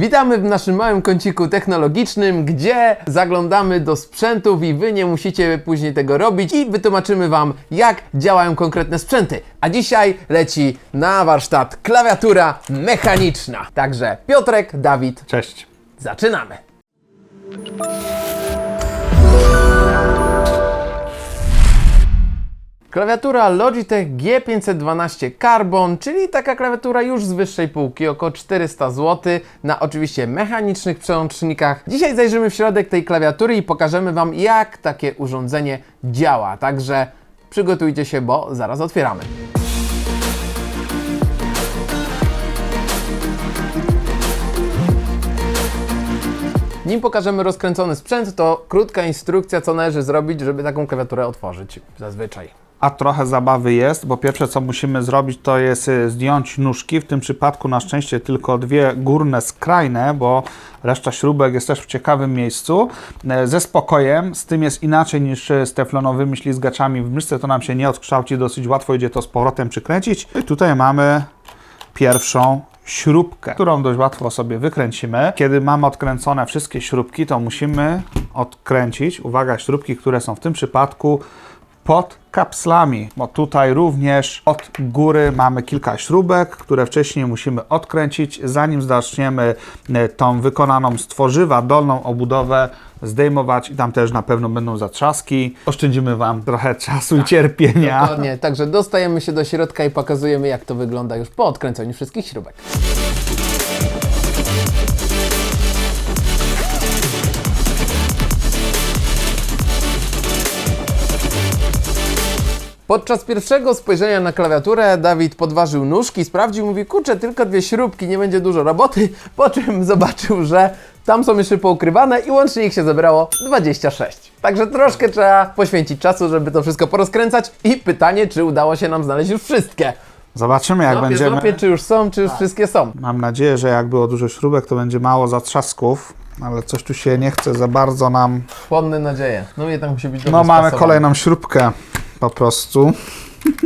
Witamy w naszym małym kąciku technologicznym, gdzie zaglądamy do sprzętów i Wy nie musicie później tego robić i wytłumaczymy Wam, jak działają konkretne sprzęty. A dzisiaj leci na warsztat klawiatura mechaniczna. Także Piotrek, Dawid, Cześć. zaczynamy! Klawiatura Logitech G512 Carbon, czyli taka klawiatura już z wyższej półki, około 400 zł, na oczywiście mechanicznych przełącznikach. Dzisiaj zajrzymy w środek tej klawiatury i pokażemy Wam, jak takie urządzenie działa. Także przygotujcie się, bo zaraz otwieramy. Nim pokażemy rozkręcony sprzęt, to krótka instrukcja, co należy zrobić, żeby taką klawiaturę otworzyć zazwyczaj. A trochę zabawy jest, bo pierwsze co musimy zrobić to jest y, zdjąć nóżki. W tym przypadku na szczęście tylko dwie górne skrajne, bo reszta śrubek jest też w ciekawym miejscu. E, Ze spokojem, z tym jest inaczej niż y, z teflonowymi ślizgaczami w myszce, to nam się nie odkształci, dosyć łatwo idzie to z powrotem przykręcić. I tutaj mamy pierwszą śrubkę, którą dość łatwo sobie wykręcimy. Kiedy mamy odkręcone wszystkie śrubki, to musimy odkręcić, uwaga, śrubki, które są w tym przypadku pod kapslami, bo tutaj również od góry mamy kilka śrubek, które wcześniej musimy odkręcić, zanim zaczniemy e, tą wykonaną z tworzywa dolną obudowę zdejmować i tam też na pewno będą zatrzaski. Oszczędzimy Wam trochę czasu i cierpienia. Dokładnie, także dostajemy się do środka i pokazujemy, jak to wygląda już po odkręceniu wszystkich śrubek. Podczas pierwszego spojrzenia na klawiaturę Dawid podważył nóżki, sprawdził, mówi, kurczę, tylko dwie śrubki, nie będzie dużo roboty, po czym zobaczył, że tam są jeszcze poukrywane i łącznie ich się zebrało 26. Także troszkę trzeba poświęcić czasu, żeby to wszystko porozkręcać i pytanie, czy udało się nam znaleźć już wszystkie. Zobaczymy jak Złapię, będziemy. złapię, czy już są, czy już wszystkie są. Mam nadzieję, że jak było dużo śrubek, to będzie mało zatrzasków, ale coś tu się nie chce za bardzo nam. Chłodne nadzieje. No i tam musi być No mamy spasowane. kolejną śrubkę po prostu.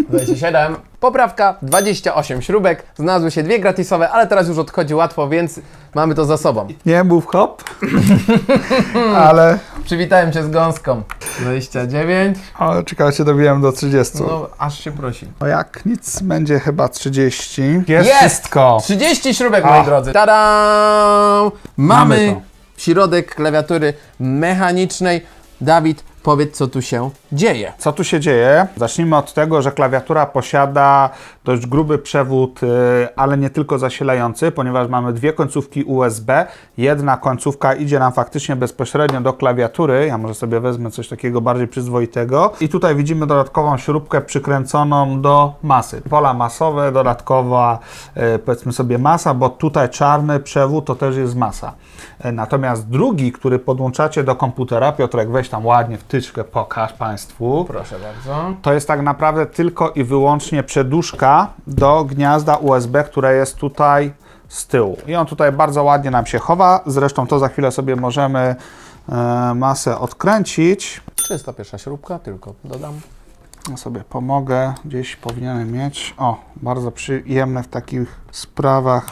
27. Poprawka 28 śrubek. Znalazły się dwie gratisowe, ale teraz już odchodzi łatwo, więc mamy to za sobą. Nie mów hop, ale Przywitałem Cię z gąską. 29. o, ciekawe się dobiłem do 30. No, aż się prosi. No jak nic, będzie chyba 30. Jest! wszystko. 30 śrubek, moi drodzy. Tada! Mamy, Mamy to. środek klawiatury mechanicznej. Dawid, powiedz, co tu się dzieje. Co tu się dzieje? Zacznijmy od tego, że klawiatura posiada dość gruby przewód, y, ale nie tylko zasilający, ponieważ mamy dwie końcówki USB. Jedna końcówka idzie nam faktycznie bezpośrednio do klawiatury. Ja może sobie wezmę coś takiego bardziej przyzwoitego. I tutaj widzimy dodatkową śrubkę przykręconą do masy. Pola masowe, dodatkowa y, powiedzmy sobie masa, bo tutaj czarny przewód to też jest masa. Y, Natomiast drugi, który podłączacie do komputera, Piotrek weź tam ładnie wtyczkę, pokaż Państwu. Proszę bardzo. To jest tak naprawdę tylko i wyłącznie przeduszka do gniazda USB, które jest tutaj z tyłu. I on tutaj bardzo ładnie nam się chowa. Zresztą to za chwilę sobie możemy e, masę odkręcić. 301 śrubka, tylko dodam. Ja sobie pomogę. Gdzieś powinienem mieć. O, bardzo przyjemne w takich sprawach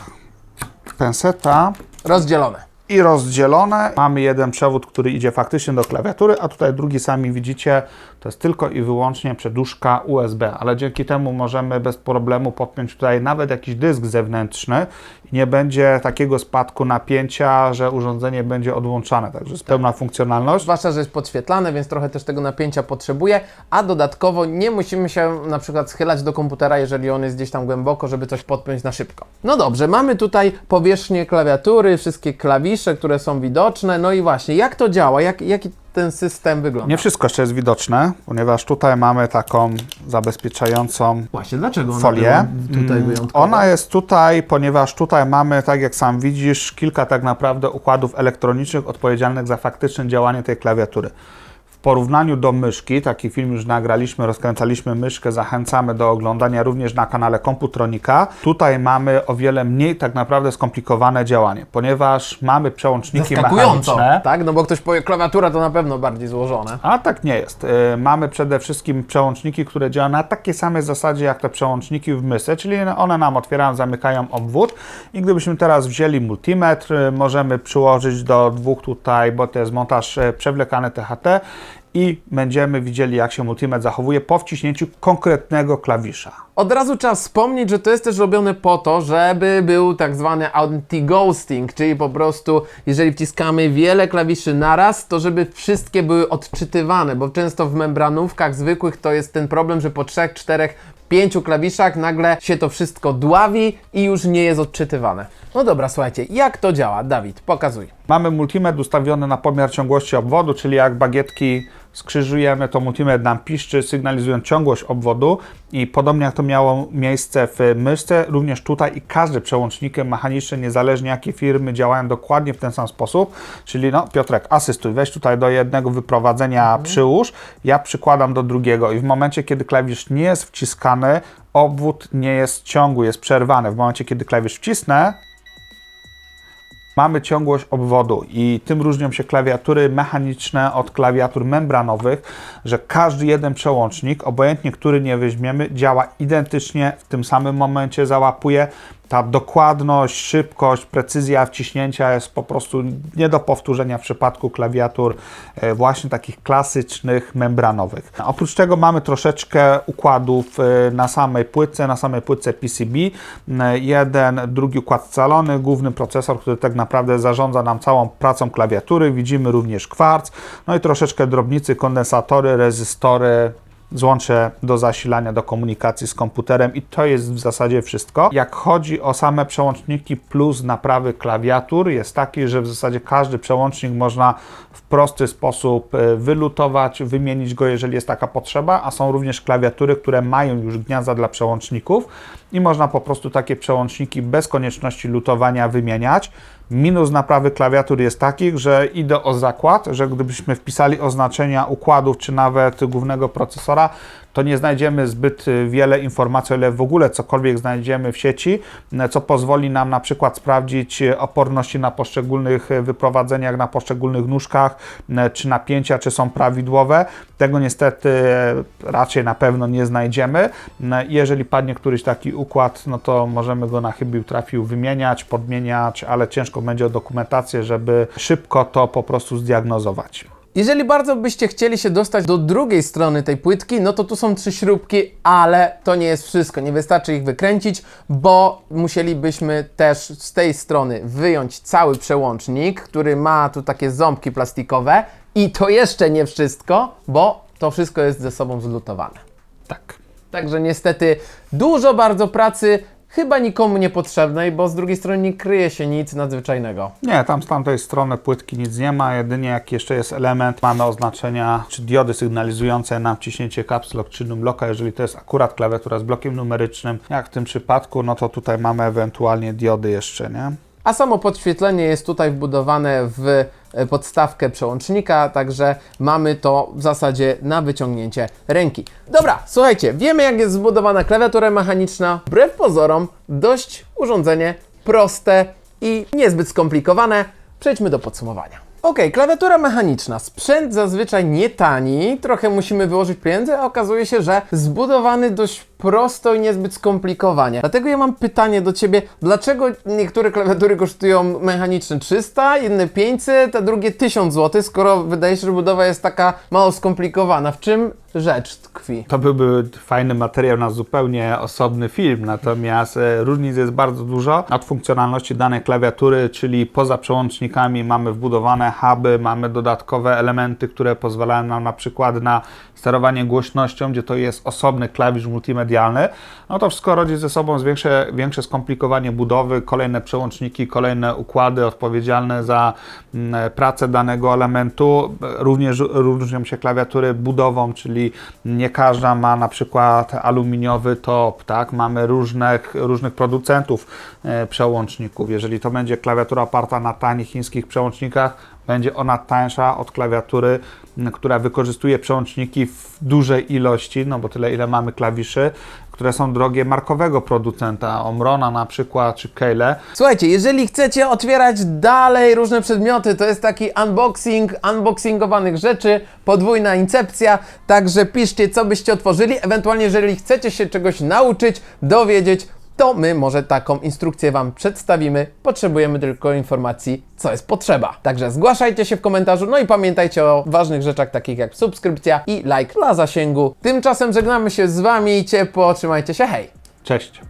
penseta. Rozdzielone. I rozdzielone. Mamy jeden przewód, który idzie faktycznie do klawiatury, a tutaj drugi sami widzicie, to jest tylko i wyłącznie przeduszka USB, ale dzięki temu możemy bez problemu podpiąć tutaj nawet jakiś dysk zewnętrzny i nie będzie takiego spadku napięcia, że urządzenie będzie odłączane, także jest pełna funkcjonalność. Zwłaszcza, że jest podświetlane, więc trochę też tego napięcia potrzebuje, a dodatkowo nie musimy się na przykład schylać do komputera, jeżeli on jest gdzieś tam głęboko, żeby coś podpiąć na szybko. No dobrze, mamy tutaj powierzchnię klawiatury, wszystkie klawisze, które są widoczne, no i właśnie, jak to działa, jak, jaki ten system wygląda? Nie wszystko jeszcze jest widoczne, ponieważ tutaj mamy taką zabezpieczającą Właśnie, dlaczego ona folię. była tutaj Mm, wyjątkowa? Ona jest tutaj, ponieważ tutaj mamy, tak jak sam widzisz, kilka tak naprawdę układów elektronicznych odpowiedzialnych za faktyczne działanie tej klawiatury. W porównaniu do myszki, taki film już nagraliśmy, rozkręcaliśmy myszkę, zachęcamy do oglądania również na kanale Komputronika. Tutaj mamy o wiele mniej tak naprawdę skomplikowane działanie, ponieważ mamy przełączniki mechaniczne. tak? No bo ktoś powie, klawiatura to na pewno bardziej złożone. A tak nie jest. Y, Mamy przede wszystkim przełączniki, które działają na takiej samej zasadzie jak te przełączniki w mysce, czyli one nam otwierają, zamykają obwód i gdybyśmy teraz wzięli multimetr, y, możemy przyłożyć do dwóch tutaj, bo to jest montaż y, przewlekany THT i będziemy widzieli jak się multimetr zachowuje po wciśnięciu konkretnego klawisza. Od razu trzeba wspomnieć, że to jest też robione po to, żeby był tak zwany anti-ghosting, czyli po prostu, jeżeli wciskamy wiele klawiszy naraz, to żeby wszystkie były odczytywane, bo często w membranówkach zwykłych to jest ten problem, że po trzech, czterech, pięciu klawiszach nagle się to wszystko dławi i już nie jest odczytywane. No dobra, słuchajcie, jak to działa? Dawid, pokazuj. Mamy multimetr ustawiony na pomiar ciągłości obwodu, czyli jak bagietki skrzyżujemy, to multimetr nam piszczy, sygnalizując ciągłość obwodu i podobnie jak to miało miejsce w myszce, również tutaj i każdy przełącznik mechaniczny, niezależnie jakie firmy, działają dokładnie w ten sam sposób, czyli no Piotrek, asystuj, weź tutaj do jednego wyprowadzenia przyłóż, ja przykładam do drugiego i w momencie, kiedy klawisz nie jest wciskany, obwód nie jest ciągły, jest przerwany. W momencie, kiedy klawisz wcisnę, mamy ciągłość obwodu i tym różnią się klawiatury mechaniczne od klawiatur membranowych, że każdy jeden przełącznik, obojętnie który nie weźmiemy, działa identycznie, w tym samym momencie załapuje. Ta dokładność, szybkość, precyzja wciśnięcia jest po prostu nie do powtórzenia w przypadku klawiatur e, właśnie takich klasycznych membranowych. Oprócz tego mamy troszeczkę układów e, na samej płytce, na samej płytce PCB. E, Jeden, drugi układ scalony, główny procesor, który tak naprawdę zarządza nam całą pracą klawiatury. Widzimy również kwarc, no i troszeczkę drobnicy, kondensatory, rezystory, złącze do zasilania, do komunikacji z komputerem i to jest w zasadzie wszystko. Jak chodzi o same przełączniki plus naprawy klawiatur, jest taki, że w zasadzie każdy przełącznik można w prosty sposób e, wylutować, wymienić go, jeżeli jest taka potrzeba, a są również klawiatury, które mają już gniazda dla przełączników i można po prostu takie przełączniki bez konieczności lutowania wymieniać. Minus naprawy klawiatur jest taki, że idę o zakład, że gdybyśmy wpisali oznaczenia układów czy nawet głównego procesora, to nie znajdziemy zbyt y, wiele informacji, o ile w ogóle cokolwiek znajdziemy w sieci, co pozwoli nam na przykład sprawdzić y, oporności na poszczególnych y, wyprowadzeniach, na poszczególnych nóżkach, czy napięcia, czy są prawidłowe. Tego niestety raczej na pewno nie znajdziemy. Jeżeli padnie któryś taki układ, no to możemy go na chybił trafił wymieniać, podmieniać, ale ciężko będzie o dokumentację, żeby szybko to po prostu zdiagnozować. Jeżeli bardzo byście chcieli się dostać do drugiej strony tej płytki, no to tu są trzy śrubki, ale to nie jest wszystko. Nie wystarczy ich wykręcić, bo musielibyśmy też z tej strony wyjąć cały przełącznik, który ma tu takie ząbki plastikowe. I to jeszcze nie wszystko, bo to wszystko jest ze sobą zlutowane. Tak. Także niestety dużo bardzo pracy, chyba nikomu niepotrzebnej, bo z drugiej strony nie kryje się nic nadzwyczajnego. Nie, tam z tamtej strony płytki nic nie ma, jedynie jak jeszcze jest element, mamy oznaczenia czy diody sygnalizujące nam ciśnięcie caps lock czy num locka, jeżeli to jest akurat klawiatura z blokiem numerycznym, jak w tym przypadku, no to tutaj mamy ewentualnie diody jeszcze, nie? A samo podświetlenie jest tutaj wbudowane w e, podstawkę przełącznika, także mamy to w zasadzie na wyciągnięcie ręki. Dobra, słuchajcie, wiemy jak jest zbudowana klawiatura mechaniczna. Wbrew pozorom, dość urządzenie proste i niezbyt skomplikowane. Przejdźmy do podsumowania. Ok, klawiatura mechaniczna. Sprzęt zazwyczaj nie tani, trochę musimy wyłożyć pieniędzy, a okazuje się, że zbudowany dość prosto i niezbyt skomplikowanie. Dlatego ja mam pytanie do Ciebie, dlaczego niektóre klawiatury kosztują mechaniczne 300, inne 500, a drugie 1000 zł, skoro wydaje się, że budowa jest taka mało skomplikowana. W czym rzecz tkwi? To byłby fajny materiał na zupełnie osobny film, natomiast e, różnic jest bardzo dużo. Od funkcjonalności danej klawiatury, czyli poza przełącznikami mamy wbudowane huby, mamy dodatkowe elementy, które pozwalają nam na przykład na sterowanie głośnością, gdzie to jest osobny klawisz multimedialny. No to wszystko rodzi ze sobą większe, większe skomplikowanie budowy, kolejne przełączniki, kolejne układy odpowiedzialne za mm, pracę danego elementu. Również różnią się klawiatury budową, czyli nie każda ma na przykład aluminiowy top, tak? Mamy różnych, różnych producentów e, przełączników. Jeżeli to będzie klawiatura oparta na tanich chińskich przełącznikach, będzie ona tańsza od klawiatury, która wykorzystuje przełączniki w dużej ilości, no bo tyle ile mamy klawiszy, które są drogie markowego producenta, Omrona na przykład, czy Keyle. Słuchajcie, jeżeli chcecie otwierać dalej różne przedmioty, to jest taki unboxing, unboxingowanych rzeczy, podwójna incepcja, także piszcie, co byście otworzyli. Ewentualnie, jeżeli chcecie się czegoś nauczyć, dowiedzieć, to my może taką instrukcję Wam przedstawimy. Potrzebujemy tylko informacji, co jest potrzeba. Także zgłaszajcie się w komentarzu, no i pamiętajcie o ważnych rzeczach takich jak subskrypcja i like dla zasięgu. Tymczasem żegnamy się z Wami ciepło, trzymajcie się, hej! Cześć!